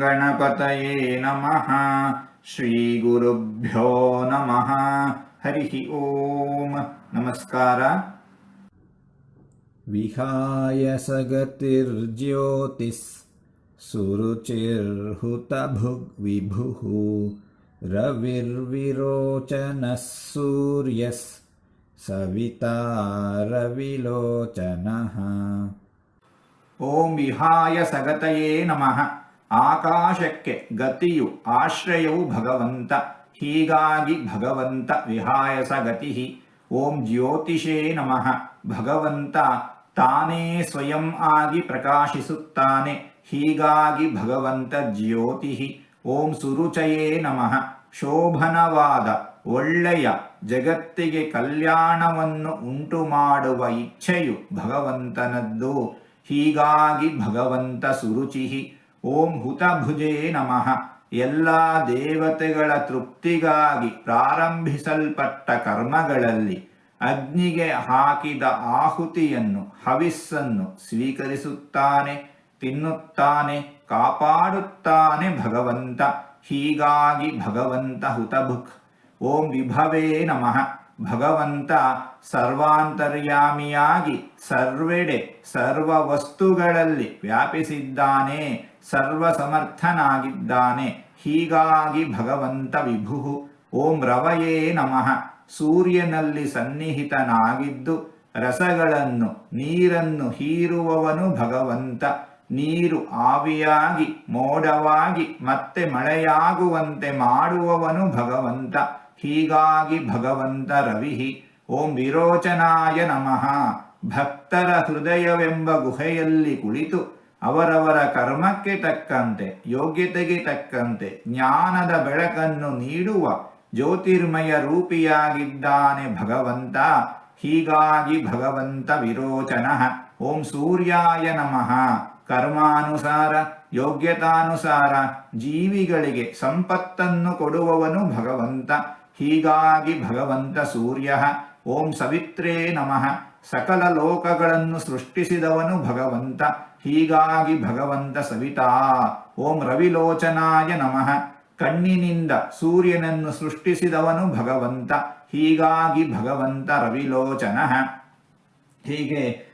गणपतये नमः। श्रीगुरुभ्यो नमः। हरिः ॐ नमस्कार। विहायसगतिर्ज्योतिस् सुरुचिर्हृतभुग् विभुः सविता रविलोचनः ॐ विहाय सगतये नमः। ಆಕಾಶಕ್ಕೆ ಗತಿಯು ಆಶ್ರಯವು ಭಗವಂತ, ಹೀಗಾಗಿ ಭಗವಂತ ವಿಹಾಯಸ ಗತಿ. ಓಂ ಜ್ಯೋತಿಷೇ ನಮಃ. ಭಗವಂತ ತಾನೇ ಸ್ವಯಂ ಆಗಿ ಪ್ರಕಾಶಿಸುತ್ತಾನೆ, ಹೀಗಾಗಿ ಭಗವಂತ ಜ್ಯೋತಿ. ಓಂ ಸುರುಚಯೇ ನಮಃ. ಶೋಭನವಾದ, ಒಳ್ಳೆಯ ಜಗತ್ತಿಗೆ ಕಲ್ಯಾಣವನ್ನು ಉಂಟು ಮಾಡುವ ಇಚ್ಛೆಯು ಭಗವಂತನದ್ದು. ಹೀಗಾಗಿ ಭಗವಂತ ಸುರುಚಿ. ಓಂ ಹುತಭುಜೇ ನಮಃ. ಎಲ್ಲ ದೇವತೆಗಳ ತೃಪ್ತಿಗಾಗಿ ಪ್ರಾರಂಭಿಸಲ್ಪಟ್ಟ ಕರ್ಮಗಳಲ್ಲಿ ಅಗ್ನಿಗೆ ಹಾಕಿದ ಆಹುತಿಯನ್ನು, ಹವಿಸ್ಸನ್ನು ಸ್ವೀಕರಿಸುತ್ತಾನೆ, ತಿನ್ನುತ್ತಾನೆ, ಕಾಪಾಡುತ್ತಾನೆ ಭಗವಂತ. ಹೀಗಾಗಿ ಭಗವಂತ ಹುತಭುಕ್. ಓಂ ವಿಭವೇ ನಮಃ. ಭಗವಂತ ಸರ್ವಾಂತರ್ಯಾಮಿಯಾಗಿ ಸರ್ವೆಡೆ ಸರ್ವ ವಸ್ತುಗಳಲ್ಲಿ ವ್ಯಾಪಿಸಿದ್ದಾನೆ ಸರ್ವ ಸಮರ್ಥನಾಗಿದ್ದಾನೆ ಹೀಗಾಗಿ ಭಗವಂತ ವಿಭು, ಓಂ ರವಯೇ ನಮಃ. ಸೂರ್ಯನಲ್ಲಿ ಸನ್ನಿಹಿತನಾಗಿದ್ದು ರಸಗಳನ್ನು, ನೀರನ್ನು ಹೀರುವವನು ಭಗವಂತ. ನೀರು ಆವಿಯಾಗಿ, ಮೋಡವಾಗಿ, ಮತ್ತೆ ಮಳೆಯಾಗುವಂತೆ ಮಾಡುವವನು ಭಗವಂತ. ಹೀಗಾಗಿ ಭಗವಂತ ರವಿಹಿ ಓಂ ವಿರೋಚನಾಯ ನಮಃ. ಭಕ್ತರ ಹೃದಯವೆಂಬ ಗುಹೆಯಲ್ಲಿ ಕುಳಿತು ಅವರವರ ಕರ್ಮಕ್ಕೆ ತಕ್ಕಂತೆ, ಯೋಗ್ಯತೆಗೆ ತಕ್ಕಂತೆ, ಜ್ಞಾನದ ಬೆಳಕನ್ನು ನೀಡುವ ಜ್ಯೋತಿರ್ಮಯ ರೂಪಿಯಾಗಿದ್ದಾನೆ ಭಗವಂತ. ಹೀಗಾಗಿ ಭಗವಂತ ವಿರೋಚನ ಓಂ ಸೂರ್ಯಾಯ ನಮಃ. ಕರ್ಮಾನುಸಾರ, ಯೋಗ್ಯತಾನುಸಾರ ಜೀವಿಗಳಿಗೆ ಸಂಪತ್ತನ್ನು ಕೊಡುವವನು ಭಗವಂತ. ಹೀಗಾಗಿ ಭಗವಂತ ಸೂರ್ಯ ಓಂ ಸವಿತ್ರೇ ನಮಃ. ಸಕಲ ಲೋಕಗಳನ್ನು ಸೃಷ್ಟಿಸಿದವನು ಭಗವಂತ. ಹೀಗಾಗಿ ಭಗವಂತ ಸವಿತಾ. ಓಂ ರವಿಲೋಚನಾಯ ನಮಃ. ಕಣ್ಣಿನಿಂದ ಸೂರ್ಯನನ್ನು ಸೃಷ್ಟಿಸಿದವನು ಭಗವಂತ. ಹೀಗಾಗಿ ಭಗವಂತ ರವಿಲೋಚನ. ಹೀಗೆ